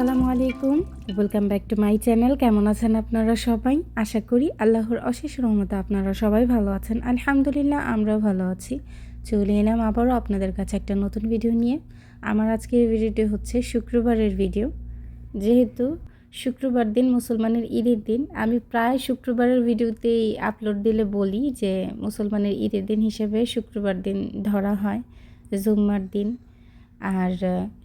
আসসালামু আলাইকুম। Welcome back to my channel কেমন আছেন আপনারা সবাই? আশা করি আল্লাহর অশেষ রহমতে আপনারা সবাই ভালো আছেন। আলহামদুলিল্লাহ, আমরাও ভালো আছি। চলে এলাম আবারও আপনাদের কাছে একটা নতুন ভিডিও নিয়ে। আমার আজকের ভিডিওটি হচ্ছে শুক্রবারের ভিডিও যেহেতু শুক্রবার দিন, মুসলমানের ঈদের দিন, আমি প্রায় শুক্রবারের ভিডিওতেই আপলোড দিলে বলি যে মুসলমানের ঈদের দিন হিসেবে শুক্রবার দিন ধরা হয়, জুম্মার দিন। আর,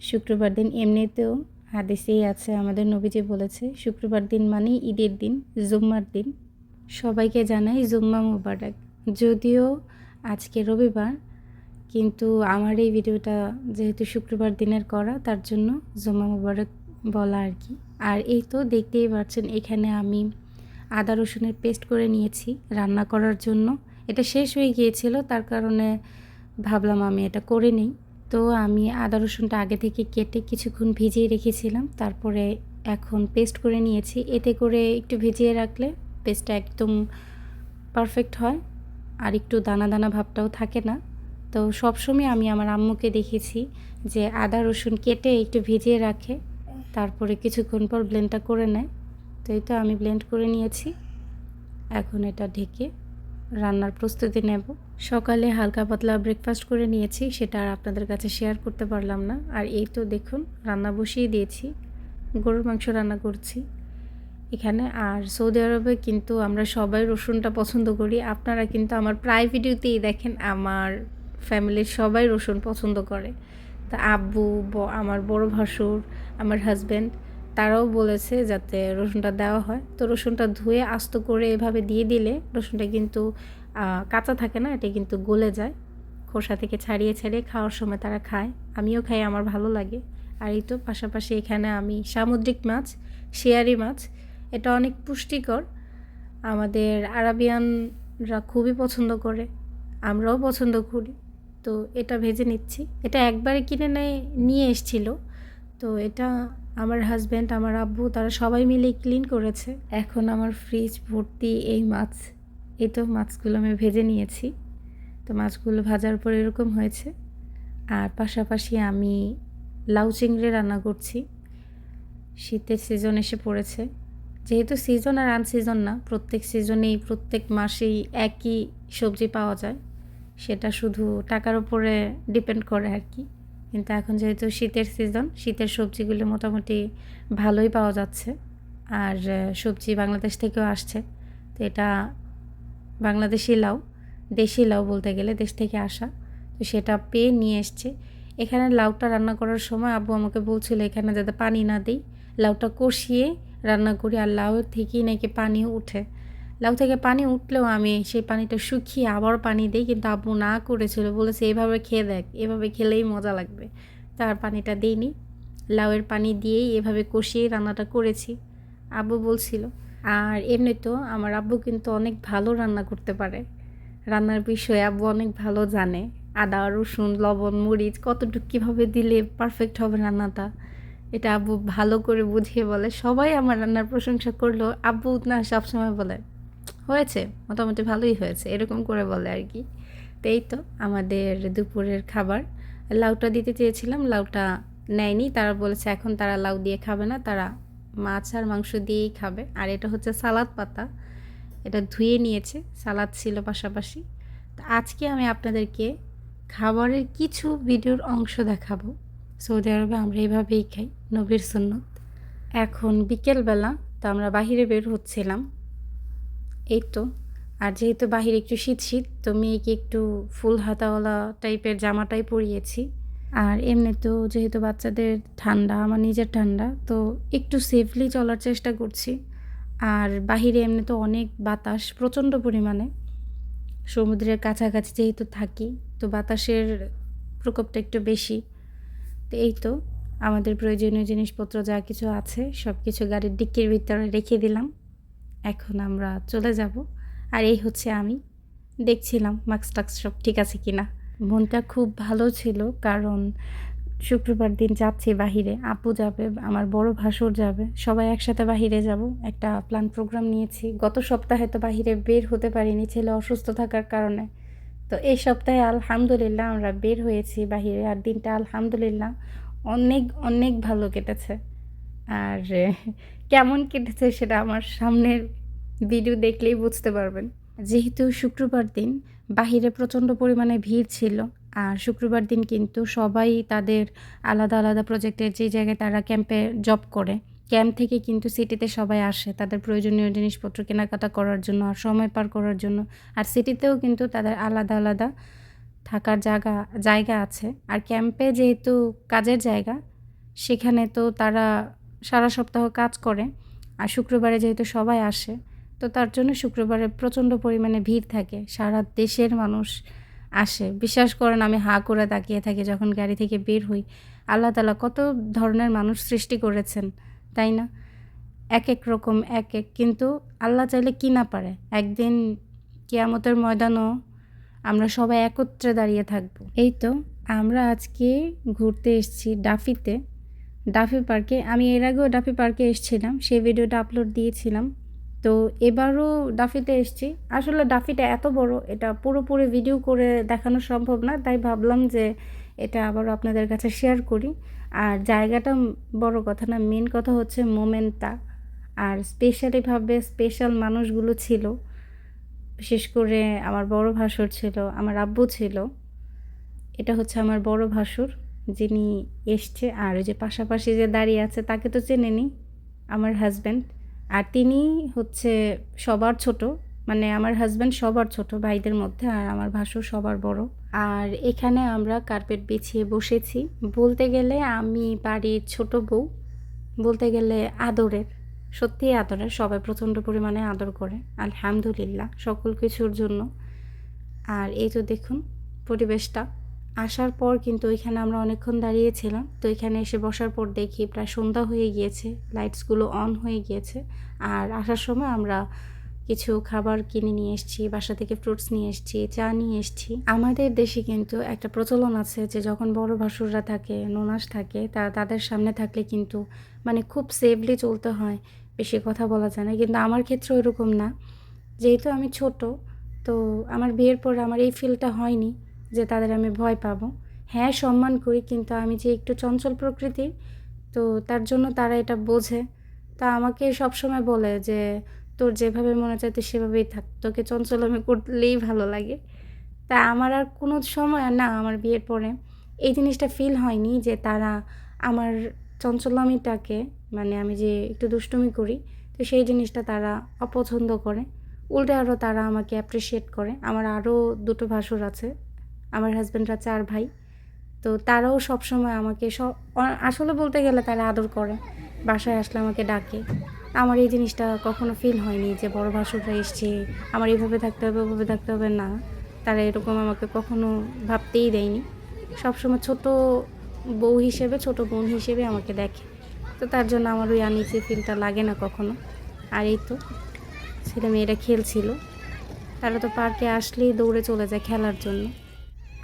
শুক্রবার দিন এমনিতেও হাদিসেই আছে, আমাদের নবীজি বলেছে, শুক্রবার দিন মানেই ঈদের দিন, জুম্মার দিন। সবাইকে জানাই জুম্মা মুবারক। যদিও আজকে রবিবার, কিন্তু আমার এই ভিডিওটা যেহেতু শুক্রবার দিনের করা, তার জন্য জুম্মা মুবারক বলা আর কি। আর এই তো দেখতেই পাচ্ছেন, এখানে আমি আদা রসুনের পেস্ট করে নিয়েছি রান্না করার জন্য। এটা শেষ হয়ে গিয়েছিল, তার কারণে ভাবলাম আমি এটা করে নিই। তো আমি আদা রসুনটা আগে থেকে কেটে কিছুক্ষণ ভিজিয়ে রেখেছিলাম। তারপরে এখন পেস্ট করে নিয়েছি। এতে করে একটু ভিজিয়ে রাখলে পেস্টটা একদম পারফেক্ট হয়। আর একটু দানা দানা ভাবটাও থাকে না। তো সবসময় আমি আমার আম্মুকে দেখেছি যে আদা রসুন কেটে একটু ভিজিয়ে রাখে। তারপরে কিছুক্ষণ পর ব্লেন্ডটা করে নেয়। তো এই তো আমি ব্লেন্ড করে নিয়েছি। এখন এটা ঢেকে রান্নার প্রস্তুতি নেব। সকালে হালকা পাতলা ব্রেকফাস্ট করে নিয়েছি, সেটা আর আপনাদের কাছে শেয়ার করতে পারলাম না। আর এই তো দেখুন, রান্না বসিয়ে দিয়েছি। গরুর মাংস রান্না করছি। এখানে আর সৌদি আরবে কিন্তু আমরা সবাই রসুনটা পছন্দ করি। আপনারা কিন্তু আমার প্রায় ভিডিওতেই দেখেন, আমার ফ্যামিলির সবাই রসুন পছন্দ করে। তা আব্বু আমার বড় ভাসুর, আমার হাজব্যান্ড তারাও বলেছে যাতে রসুনটা দেওয়া হয়। তো রসুনটা ধুয়ে আস্ত করে এভাবে দিয়ে দিলে রসুনটা কিন্তু কাঁচা থাকে না, এটা কিন্তু গলে যায়। খোসা থেকে ছাড়িয়ে ছাড়িয়ে খাওয়ার সময় তারা খায়। আমিও খাই, আমার ভালো লাগে। আর এই তো পাশাপাশি এখানে আমি সামুদ্রিক মাছ, শিয়ারি মাছ, এটা অনেক পুষ্টিকর। আমাদের আরাবিয়ানরা খুবই পছন্দ করে, আমরাও পছন্দ করি। তো এটা ভেজে নিচ্ছি। এটা একবারে কিনে নেয়, নিয়ে এসছিল। তো এটা আমার হাজব্যান্ড আমার আব্বু, তারা সবাই মিলে ক্লিন করেছে। এখন আমার ফ্রিজ ভর্তি এই মাছ, এই তো মাছগুলো আমি ভেজে নিয়েছি। তো মাছগুলো ভাজার পর এরকম হয়েছে। আর পাশাপাশি আমি লাউ চিংড়ি রান্না করছি। শীতের সিজন এসে পড়েছে। যেহেতু সিজন আর আনসিজন না, প্রত্যেক সিজনেই প্রত্যেক মাসেই একই সবজি পাওয়া যায়। সেটা শুধু টাকার উপরে ডিপেন্ড করে আর কি। কিন্তু এখন যেহেতু শীতের সিজন শীতের সবজিগুলো মোটামুটি ভালোই পাওয়া যাচ্ছে। আর সবজি বাংলাদেশ থেকেও আসছে। তো এটা বাংলাদেশি লাউ, দেশি লাউ বলতে গেলে দেশ থেকে আসা। তো সেটা পেয়ে নিয়ে এসছে। এখানে লাউটা রান্না করার সময় আব্বু আমাকে বলছিল, এখানে যাতে পানি না দিই, লাউটা কষিয়ে রান্না করি, আর লাউয়ের থেকেই নাকি পানি উঠে। লাউ থেকে পানি উঠলেও আমি সেই পানিটা শুকিয়ে আবার পানি দিই, কিন্তু আব্বু না করেছিল। বলেছে, এভাবে খেয়ে দেখ, এভাবে খেলেই মজা লাগবে। তার পানিটা দিইনি। লাউয়ের পানি দিয়েই এভাবে কষিয়েই রান্নাটা করেছি, আব্বু বলছিল। আর এমনি তো আমার আব্বু কিন্তু অনেক ভালো রান্না করতে পারে। রান্নার বিষয়ে আব্বু অনেক ভালো জানে। আদা, রসুন, লবণ, মরিচ, কতটুকু কীভাবে দিলে পারফেক্ট হবে রান্নাটা, এটা আব্বু ভালো করে বুঝিয়ে বলে। সবাই আমার রান্নার প্রশংসা করল আব্বু না সবসময় বলে। হয়েছে, মোটামুটি ভালোই হয়েছে, এরকম করে বলে আর কি। তো এই তো আমাদের দুপুরের খাবার। লাউটা দিতে চেয়েছিলাম, লাউটা নেয়নি, তারা বলেছে এখন তারা লাউ দিয়ে খাবে না, তারা মাছ আর মাংস দিয়েই খাবে। আর এটা হচ্ছে সালাদ পাতা, এটা ধুয়ে নিয়েছে, সালাদ ছিল পাশাপাশি। তো আজকে আমি আপনাদেরকে খাবারের কিছু ভিডিওর অংশ দেখাবো। সৌদি আরবে আমরা এইভাবেই খাই, নবীর সুন্নত। এখন বিকেলবেলা, তো আমরা বাহিরে বের হচ্ছিলাম। এই তো। আর যেহেতু বাহিরে একটু শীত শীত, তো মেয়েকে একটু ফুল হাতাওয়ালা টাইপের জামাটাই পরিয়েছি। আর এমনি তো যেহেতু বাচ্চাদের ঠান্ডা, আমার নিজের ঠান্ডা, তো একটু সেফলি চলার চেষ্টা করছি। আর বাহিরে এমনি তো অনেক বাতাস, প্রচণ্ড পরিমাণে। সমুদ্রের কাছাকাছি যেহেতু থাকি, তো বাতাসের প্রকোপটা একটু বেশি। তো এই তো, আমাদের প্রয়োজনীয় জিনিসপত্র যা কিছু আছে সব কিছু গাড়ির ডিক্কির ভিতরে রেখে দিলাম। এখন আমরা চলে যাব। আর এই হচ্ছে আমি। দেখছিলাম মাস্ক টাক্স সব ঠিক আছে কি না মনটা খুব ভালো ছিল কারণ শুক্রবার দিন যাচ্ছি বাহিরে। আপু যাবে, আমার বড় ভাসুর যাবে। সবাই একসাথে বাহিরে যাব। একটা প্ল্যান প্রোগ্রাম নিয়েছি। গত সপ্তাহে তো বাহিরে বের হতে পারিনি ছেলে অসুস্থ থাকার কারণে। তো এই সপ্তাহে আলহামদুলিল্লাহ আমরা বের হয়েছি বাহিরে। আর দিনটা আলহামদুলিল্লাহ অনেক অনেক ভালো কেটেছে। আর কেমন কেটেছে সেটা আমার সামনের ভিডিও দেখলেই বুঝতে পারবেন। যেহেতু শুক্রবার দিন, বাহিরে প্রচণ্ড পরিমাণে ভিড় ছিল, আর শুক্রবার দিন কিন্তু সবাই তাদের আলাদা আলাদা প্রজেক্টের যে জায়গায় তারা ক্যাম্পে জব করে ক্যাম্প থেকে কিন্তু সিটিতে সবাই আসে, তাদের প্রয়োজনীয় জিনিসপত্র কেনাকাটা করার জন্য আর সময় পার করার জন্য। আর সিটিতেও কিন্তু তাদের আলাদা আলাদা থাকার জায়গা জায়গা আছে। আর ক্যাম্পে যেহেতু কাজের জায়গা, সেখানে তো তারা সারা সপ্তাহ কাজ করে, আর শুক্রবারে যেহেতু সবাই আসে, তো তার জন্য শুক্রবারে প্রচণ্ড পরিমাণে ভিড় থাকে, সারা দেশের মানুষ আসে। বিশ্বাস করেন, আমি হা করে তাকিয়ে থাকি যখন গাড়ি থেকে বের হই। আল্লাহ তালা কত ধরনের মানুষ সৃষ্টি করেছেন, তাই না? এক এক রকম, এক এক। কিন্তু আল্লাহ চাইলে কি না পারে? একদিন কেয়ামতের ময়দানও আমরা সবাই একত্রে দাঁড়িয়ে থাকব। এই তো, আমরা আজকে ঘুরতে এসেছি ডাফিতে। ডাফি পার্কে আমি এর আগেও ডাফি পার্কে এসেছিলাম, সেই ভিডিওটা আপলোড দিয়েছিলাম। তো এবারও ডাফিতে এসেছি। আসলে ডাফিটা এত বড়, এটা পুরোপুরি ভিডিও করে দেখানো সম্ভব না, তাই ভাবলাম যে এটা আবারও আপনাদের কাছে শেয়ার করি। আর জায়গাটা বড় কথা না মেন কথা হচ্ছে মোমেন্টটা আর স্পেশালিভাবে স্পেশাল মানুষগুলো ছিল, বিশেষ করে আমার বড় ভাসুর ছিল, আমার আব্বু ছিল, এটা হচ্ছে আমার বড় ভাসুর। যিনি এসছে আর ওই যে পাশাপাশি যে দাঁড়িয়ে আছে, তাকে তো চেনে চেনেনি আমার হাজব্যান্ড আর তিনি হচ্ছে সবার ছোট মানে আমার হাজব্যান্ড সবার ছোট, ভাইদের মধ্যে আর আমার ভাসুর সবার বড়। আর এখানে আমরা কার্পেট বিছিয়ে বসেছি। বলতে গেলে আমি বাড়ির ছোট বউ, বলতে গেলে আদরের, সত্যিই আদরের, সবাই প্রচণ্ড পরিমাণে আদর করে, আলহামদুলিল্লাহ, সকল কিছুর জন্য। আর এই তো দেখুন পরিবেশটা। আসার পর কিন্তু ওইখানে আমরা অনেকক্ষণ দাঁড়িয়েছিলাম। তো এখানে এসে বসার পর দেখি প্রায় সন্ধ্যা হয়ে গিয়েছে লাইটসগুলো অন হয়ে গিয়েছে। আর আসার সময় আমরা কিছু খাবার কিনে নিয়ে এসেছি, বাসা থেকে ফ্রুটস নিয়ে এসেছি, চা নিয়ে এসেছি। আমাদের দেশে কিন্তু একটা প্রচলন আছে যে যখন বড় ভাসুররা থাকে, ননাস থাকে, তা তাদের সামনে থাকলে কিন্তু মানে খুব সেফলি চলতে হয়, বেশি কথা বলা যায় না। কিন্তু আমার ক্ষেত্রে ওইরকম না। যেহেতু আমি ছোট, তো আমার বিয়ের পর আমার এই ফিলটা হয়নি। যে তাদের আমি ভয় পাবো। হ্যাঁ সম্মান করি, কিন্তু আমি যে একটু চঞ্চল প্রকৃতির, তো তার জন্য তারা এটা বোঝে। তা আমাকে সবসময় বলে যে, তোর যেভাবে মনে চায়, তুই সেভাবেই থাক। তোকে চঞ্চল আমি করলেই ভালো লাগে। তা আমার আর কোনো সময়, না, আমার বিয়ের পরে এই জিনিসটা ফিল হয়নি যে তারা আমার চঞ্চলামিটাকে মানে আমি যে একটু দুষ্টুমি করি, তো সেই জিনিসটা তারা অপছন্দ করে। উল্টে আরও তারা আমাকে অ্যাপ্রিসিয়েট করে। আমার আরও দুটো ভাসুর আছে। আমার হাজব্যান্ডরা চার ভাই। তো তারাও সবসময় আমাকে সব আসলে বলতে গেলে তারা আদর করে। বাসায় আসলে আমাকে ডাকে। আমার এই জিনিসটা কখনো ফিল হয়নি যে বড় ভাসুররা এসছে, আমার এইভাবে থাকতে হবে, ওভাবে থাকতে হবে, না। তারা এরকম আমাকে কখনো ভাবতেই দেয়নি। সবসময় ছোট বউ হিসেবে, ছোট বোন হিসেবে আমাকে দেখে। তো তার জন্য আমার ওই আনিচে ফিলটা লাগে না কখনো। আর এই তো, ছেলে মেয়েরা খেলছিল। তারা তো পার্কে আসলেই দৌড়ে চলে যায় খেলার জন্য।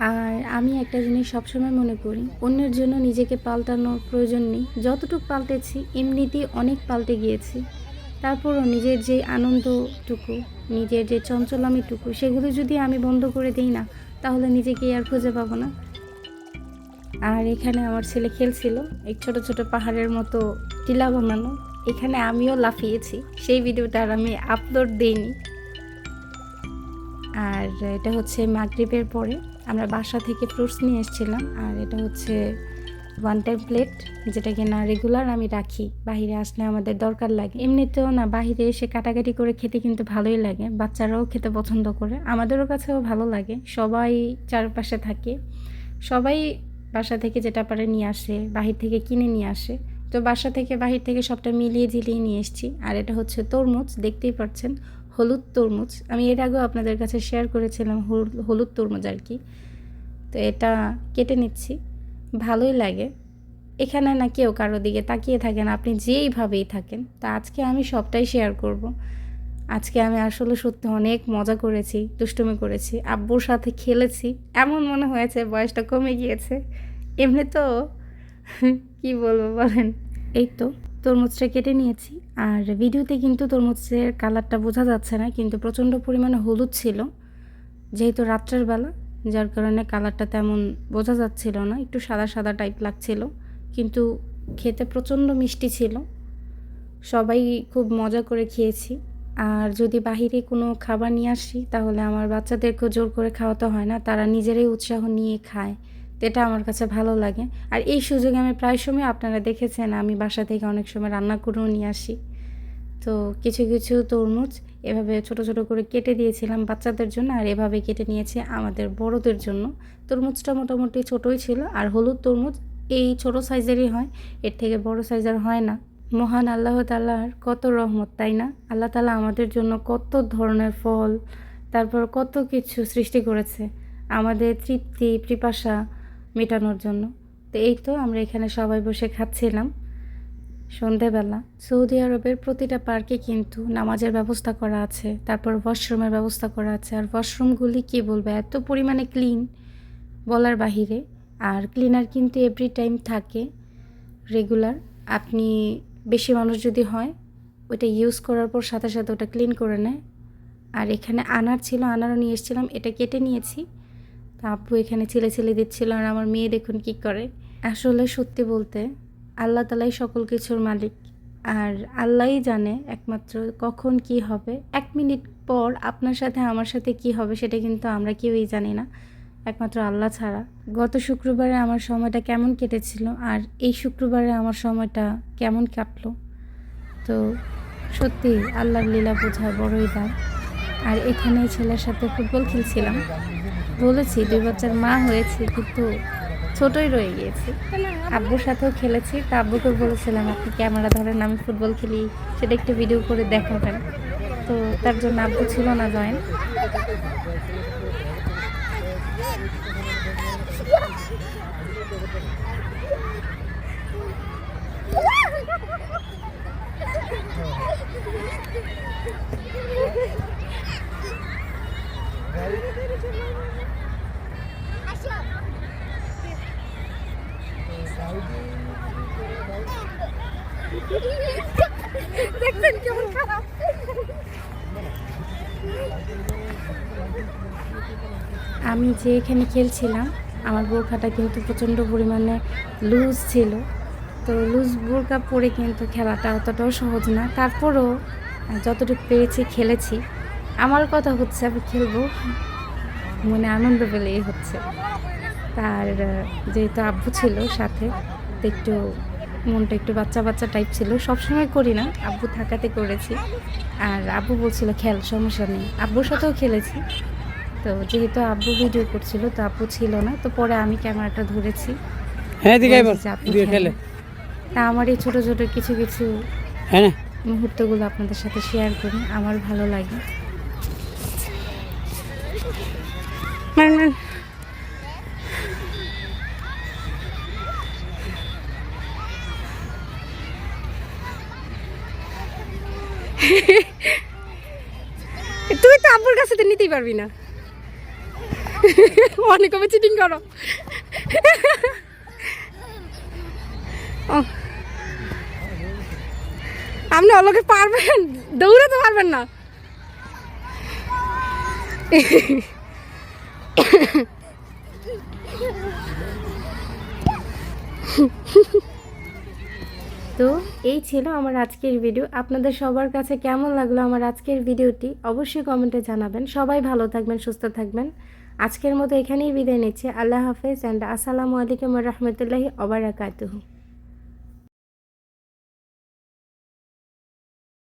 আর আমি একটা জিনিস সবসময় মনে করি, অন্যের জন্য নিজেকে পাল্টানোর প্রয়োজন নেই। যতটুকু পাল্টেছি, এমনিতেই অনেক পাল্টে গিয়েছি। তারপরও নিজের যে আনন্দটুকু, নিজের যে চঞ্চলামিটুকু, সেগুলো যদি আমি বন্ধ করে দিই না, তাহলে নিজেকে আর খুঁজে পাবো না। আর এখানে আমার ছেলে খেলছিল, এই ছোট ছোট পাহাড়ের মতো টিলা বানানো। এখানে আমিও লাফিয়েছি, সেই ভিডিওটা আর আমি আপলোড দিইনি। আর এটা হচ্ছে মাগরিবের পরে। আমরা বাসা থেকে ফ্রুটস নিয়ে এসেছিলাম, আর এটা হচ্ছে ওয়ান টাইম প্লেট যেটা কিনা রেগুলার আমি রাখি বাইরে আসলে আমাদের দরকার লাগে। এমনিতেও না, বাহিরে এসে কাটাকাটি করে খেতে কিন্তু ভালোই লাগে, বাচ্চারাও খেতে পছন্দ করে, আমাদেরও কাছেও ভালো লাগে, সবাই চারপাশে থাকে, সবাই বাসা থেকে যেটা পারে নিয়ে আসে, বাহির থেকে কিনে নিয়ে আসে। তো বাসা থেকে বাহির থেকে সবটা মিলিয়ে ঝিলিয়ে নিয়ে এসেছি, আর এটা হচ্ছে তরমুজ, দেখতেই পাচ্ছেন হলুদ তরমুজ। আমি এর আগেও আপনাদের কাছে শেয়ার করেছিলাম হল- হলুদ তরমুজ আর কি। তো এটা কেটে নিচ্ছি। ভালোই লাগে। এখানে না কেউ কারও দিকে তাকিয়ে থাকেন আপনি যেইভাবেই থাকেন। তা আজকে আমি সবটাই শেয়ার করব। আজকে আমি আসলে সত্যি অনেক মজা করেছি, দুষ্টুমি করেছি, আব্বুর সাথে খেলেছি। এমন মনে হয়েছে বয়সটা কমে গিয়েছে। এমনি তো, কি বলব বলেন। এই তো, তরমুজটা কেটে নিয়েছি। আর ভিডিওতে কিন্তু তরমুজের কালারটা বোঝা যাচ্ছে না, কিন্তু প্রচণ্ড পরিমাণে হলুদ ছিল, যেহেতু রাত্রের বেলা, যার কারণে কালারটা তেমন বোঝা যাচ্ছিল না, একটু সাদা সাদা টাইপ লাগছিল, কিন্তু খেতে প্রচণ্ড মিষ্টি ছিল, সবাই খুব মজা করে খেয়েছি। আর যদি বাহিরে কোনো খাবার নিয়ে আসি, তাহলে আমার বাচ্চাদেরকেও জোর করে খাওয়াতে হয় না, তারা নিজেরাই উৎসাহ নিয়ে খায়। তো এটা আমার কাছে ভালো লাগে। আর এই সুযোগে আমি প্রায় সময় আপনারা দেখেছেন, আমি বাসা থেকে অনেক সময় রান্না করেও নিয়ে আসি। তো কিছু কিছু তরমুজ এভাবে ছোট ছোট করে কেটে দিয়েছিলাম বাচ্চাদের জন্য আর এভাবে কেটে নিয়েছি আমাদের বড়দের জন্য। তরমুজটা মোটামুটি ছোটোই ছিল আর হলুদ তরমুজ এই ছোট সাইজেরই হয়, এর থেকে বড় সাইজের হয় না। মহান আল্লাহ তাল্লাহর কত রহমত, তাই না? আল্লাহ তালা আমাদের জন্য কত ধরনের ফল, তারপর কত কিছু সৃষ্টি করেছে। আমাদের তৃপ্তি, পিপাসা মেটানোর জন্য। তো এই তো আমরা এখানে সবাই বসে খাচ্ছিলাম সন্ধেবেলা। সৌদি আরবের প্রতিটা পার্কে কিন্তু নামাজের ব্যবস্থা করা আছে, তারপর ওয়াশরুমের ব্যবস্থা করা আছে। আর ওয়াশরুমগুলি কী বলব, এত পরিমাণে ক্লিন বলার বাহিরে। আর ক্লিনার কিন্তু এভরি টাইম থাকে, রেগুলার। আপনি বেশি মানুষ যদি হয়, ওইটা ইউজ করার পর সাথে সাথে ওটা ক্লিন করে নেয়। আর এখানে আনার ছিল, আনারও নিয়ে এসেছিলাম, এটা কেটে নিয়েছি। তা আপু এখানে ছেলে ছেলে দিচ্ছিল আর আমার মেয়ে দেখুন কী করে। আসলে সত্যি বলতে আল্লাহ তালাই সকল কিছুর মালিক। আর আল্লাহই জানে একমাত্র কখন কি হবে। এক মিনিট পর আপনার সাথে আমার সাথে কি হবে সেটা কিন্তু আমরা কেউই জানি না। একমাত্র আল্লাহ ছাড়া। গত শুক্রবারে আমার সময়টা কেমন কেটেছিল আর এই শুক্রবারে আমার সময়টা কেমন কাটলো। তো সত্যি আল্লাহর লীলা বোঝা বড়ই দাম। আর এখানে ছেলের সাথে ফুটবল খেলছিলাম। বলেছি, দুই বাচ্চার মা হয়েছে, কিন্তু ছোটই রয়ে গিয়েছি। আব্বুর সাথেও খেলেছি, তা আব্বুকে বলেছিলাম, আপনি ক্যামেরা ধরেন, আমি ফুটবল খেলি। সেটা একটু ভিডিও করে দেখাবেন। তো তার জন্য আব্বু ছিল না জয়েন দেখবেন কেমন খারাপ? আমি যে এখানে খেলছিলাম, আমার বোরখাটা কিন্তু প্রচণ্ড পরিমাণে লুজ ছিল। তো লুজ বোরকা পরে কিন্তু খেলাটা অতটাও সহজ না। তারপরও যতটুকু পেরেছি, খেলেছি। আমার কথা হচ্ছে আমি খেলব। মনে আনন্দ পেলেই হচ্ছে। তার যেহেতু আব্বু ছিল সাথে তো একটু মনটা একটু বাচ্চা বাচ্চা টাইপ ছিল। সবসময় করি না আব্বু থাকাতে করেছি। আর আব্বু বলছিল খেল সমস্যা নেই। আব্বুর সাথেও খেলেছি। তো যেহেতু আব্বু ভিডিও করছিল তো আব্বু ছিল না তো পরে আমি ক্যামেরাটা ধরেছি। হ্যাঁ খেলে। তা আমার এই ছোটো ছোটো কিছু কিছু হ্যাঁ মুহূর্তগুলো আপনাদের সাথে শেয়ার করি। আমার ভালো লাগে। তুই তো আব্বুর কাছে তো নিতেই পারবি না। অনেক কবে চিটিং করো। আপনি অলকে পারবেন, দৌড়াতে পারবেন না। তো এই ছিল আমার আজকের ভিডিও আপনাদের সবার কাছে কেমন লাগল আমার আজকের ভিডিওটি অবশ্যই কমেন্টে জানাবেন। সবাই ভালো থাকবেন, সুস্থ থাকবেন। আজকের মতো এখানেই বিদায় নিচ্ছি। আল্লাহ হাফেজ অ্যান্ড আসসালামু আলাইকুম রহমতুল্লাহি অবরাকাতুহু